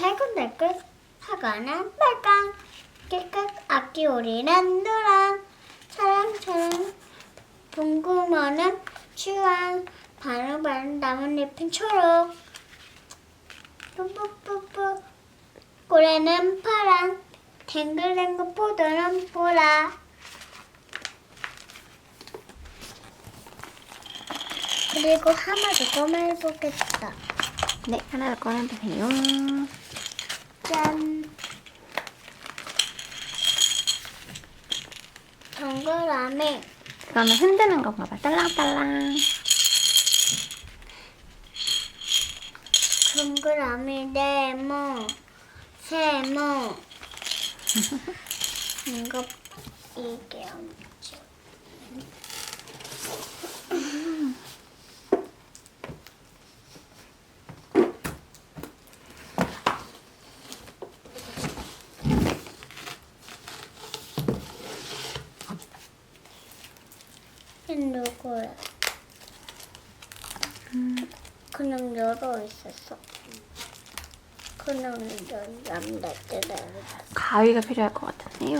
달끝, 사과는 빨강, 깨끗 앞뒤오리는 노랑, 차랑차랑, 붕구머는 주황, 바르바른 나뭇잎은 초록, 뿌뿌뿌뿌, 고래는 파랑, 댕글댕글 포도는 보라. 그리고 하마도 꺼내보겠다. 네, 하나 더 꺼내보세요. 짠. 동그라미 그러면 흔드는 거 봐봐. 딸랑딸랑. 동그라미 네모 세모 이거 이게 이 누구야? 그냥 열어 있었어. 그냥 열 남자들은 가위가 필요할 것 같은데요.